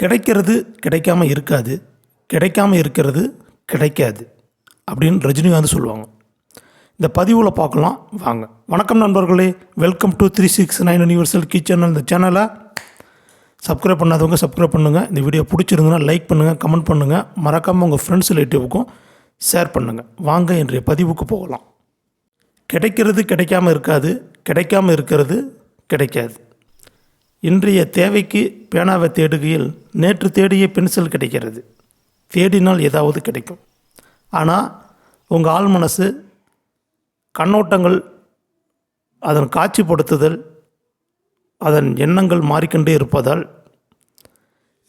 கிடைக்கிறது கிடைக்காம இருக்காது கிடைக்காம இருக்கிறது கிடைக்காது அப்படின்னு ரஜினிகாந்த் சொல்லுவாங்க. இந்த பதிவில் பார்க்கலாம் வாங்க. வணக்கம் நண்பர்களே welcome to three six nine universal key channel இந்த சேனலை சப்ஸ்கிரைப் பண்ணாதவங்க சப்ஸ்கிரைப் பண்ணுங்கள் இந்த வீடியோ பிடிச்சிருந்ததுன்னா லைக் பண்ணுங்கள் கமெண்ட் பண்ணுங்கள் மறக்காமல் உங்கள் ஃப்ரெண்ட்ஸ் ரிலேட்டிவுக்கும் ஷேர் பண்ணுங்கள் வாங்க இன்றைய பதிவுக்கு போகலாம். கிடைக்கிறது கிடைக்காம இருக்காது கிடைக்காம இருக்கிறது கிடைக்காது. இன்றைய தேவைக்கு பேனாவை தேடுகையில் நேற்று தேடிய பென்சில் கிடைக்கிறது. தேடினால் ஏதாவது கிடைக்கும். ஆனால் உங்கள் ஆள் மனசு கண்ணோட்டங்கள் அதன் காட்சிப்படுத்துதல் அதன் எண்ணங்கள் மாறிக்கொண்டே இருப்பதால்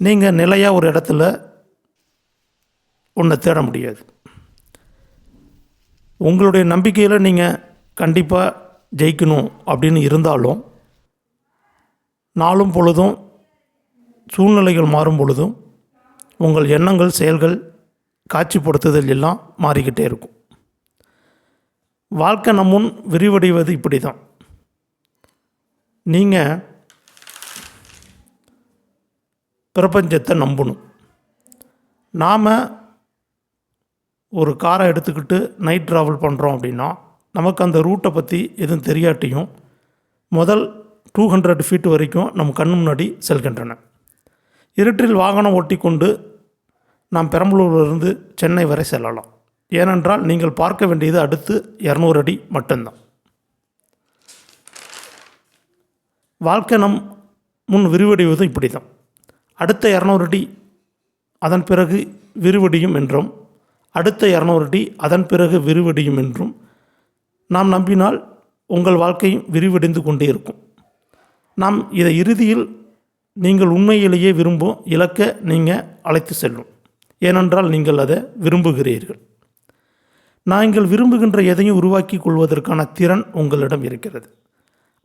நீங்கள் நிலையாக ஒரு இடத்துல ஒன்றை தேட முடியாது. உங்களுடைய நம்பிக்கையில் நீங்கள் கண்டிப்பாக ஜெயிக்கணும் அப்படின்னு இருந்தாலும் நாளும் பொழுதும் சூழ்நிலைகள் மாறும் பொழுதும் உங்கள் எண்ணங்கள் செயல்கள் காட்சிப்படுத்துதல் எல்லாம் மாறிக்கிட்டே இருக்கும். வாழ்க்கை நம்முன் விரிவடைவது இப்படி தான் நீங்கள் பிரபஞ்சத்தை நம்பணும். நாம் ஒரு காரை எடுத்துக்கிட்டு நைட் ட்ராவல் பண்ணுறோம் அப்படின்னா நமக்கு அந்த ரூட்டை பற்றி எதுவும் தெரியாட்டியும் முதல் டூ ஹண்ட்ரட் ஃபீட் வரைக்கும் நம் கண் முன்னாடி செல்கின்றன. இருட்டில் வாகனம் ஓட்டிக்கொண்டு நாம் பெரம்பலூரிலிருந்து சென்னை வரை செல்லலாம். ஏனென்றால் நீங்கள் பார்க்க வேண்டியது அடுத்து இரநூறு அடி மட்டும்தான். வாழ்க்கை நம் முன் விரிவடைவதும் இப்படி தான் அடுத்த இரநூறு அடி அதன் பிறகு விரிவடையும் என்றும் அடுத்த இரநூறு அடி அதன் பிறகு விரிவடியும் என்றும் நாம் நம்பினால் உங்கள் வாழ்க்கையும் விரிவடைந்து கொண்டே இருக்கும். நாம் இதை இறுதியில் நீங்கள் உண்மையிலேயே விரும்பும் இலக்கை நீங்கள் அழைத்து செல்லும். ஏனென்றால் நீங்கள் அதை விரும்புகிறீர்கள். நீங்கள் விரும்புகின்ற எதையும் உருவாக்கி கொள்வதற்கான திறன் உங்களிடம் இருக்கிறது.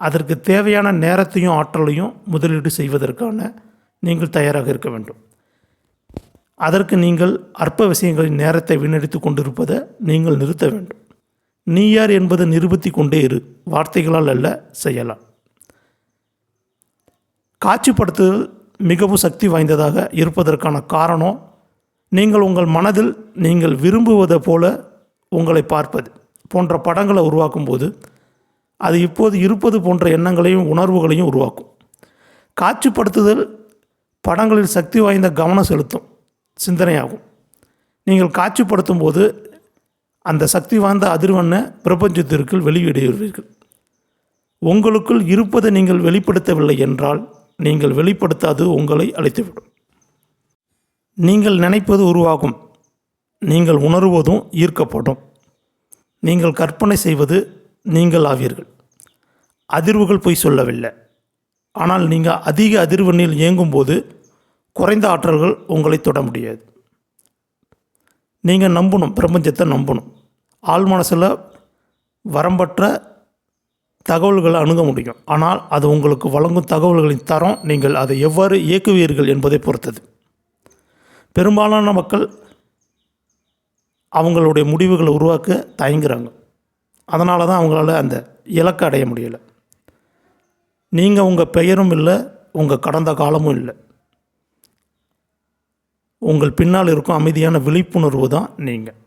அதற்கு தேவையான நேரத்தையும் ஆற்றலையும் முதலீடு செய்வதற்கான நீங்கள் தயாராக இருக்க வேண்டும். அதற்கு நீங்கள் அற்ப விஷயங்களின் நேரத்தை வீணடித்து கொண்டிருப்பதை நீங்கள் நிறுத்த வேண்டும். நீ யார் என்பதை நிரூபித்து கொண்டே இரு. வார்த்தைகளால் அல்ல செய்யலாம். காட்சிப்படுத்துதல் மிகவும் சக்தி வாய்ந்ததாக இருப்பதற்கான காரணம் நீங்கள் உங்கள் மனதில் நீங்கள் விரும்புவதை போல உங்களை பார்ப்பது போன்ற படங்களை உருவாக்கும் போது அது இப்போது இருப்பது போன்ற எண்ணங்களையும் உணர்வுகளையும் உருவாக்கும். காட்சிப்படுத்துதல் படங்களில் சக்தி வாய்ந்த கவனம் செலுத்தும் சிந்தனையாகும். நீங்கள் காட்சிப்படுத்தும் போது அந்த சக்தி வாய்ந்த அதிர்வெண்ணை பிரபஞ்சத்திற்குள் வெளியிடுவீர்கள் உங்களுக்குள் இருப்பதை நீங்கள் வெளிப்படுத்தவில்லை என்றால் நீங்கள் வெளிப்படுத்தாது உங்களை அழைத்துவிடும். நீங்கள் நினைப்பது உருவாகும். நீங்கள் உணர்வதும் ஈர்க்கப்படும். நீங்கள் கற்பனை செய்வது நீங்கள் ஆவீர்கள். அதிர்வுகள் பொய் சொல்லவில்லை. ஆனால் நீங்கள் அதிக அதிர்வெண்ணில் இயங்கும்போது குறைந்த ஆற்றல்கள் உங்களை தொட முடியாது. நீங்கள் நம்பணும் பிரபஞ்சத்தை நம்பணும். ஆள் மனசில் வரம்பற்ற தகவல்களை அணுக முடியும். ஆனால் அது உங்களுக்கு வழங்கும் தகவல்களின் தரம் நீங்கள் அதை எவ்வாறு இயக்குவீர்கள் என்பதை பொறுத்தது. பெரும்பாலான மக்கள் அவங்களுடைய முடிவுகளை உருவாக்க தயங்குறாங்க. அதனால தான் அவங்களால அந்த இலக்கை அடைய முடியலை. நீங்கள் உங்கள் பெயரும் இல்லை உங்கள் கடந்த காலமும் இல்லை. உங்கள் பின்னால் இருக்கும் அமைதியான விழிப்புணர்வு தான் நீங்கள்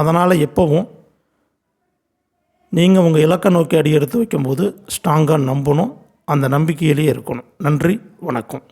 அதனால் எப்போவும் நீங்கள் உங்கள் இலக்கை நோக்கி அடி எடுத்து வைக்கும்போது ஸ்ட்ராங்காக நம்பணும். அந்த நம்பிக்கையிலேயே இருக்கணும். நன்றி வணக்கம்.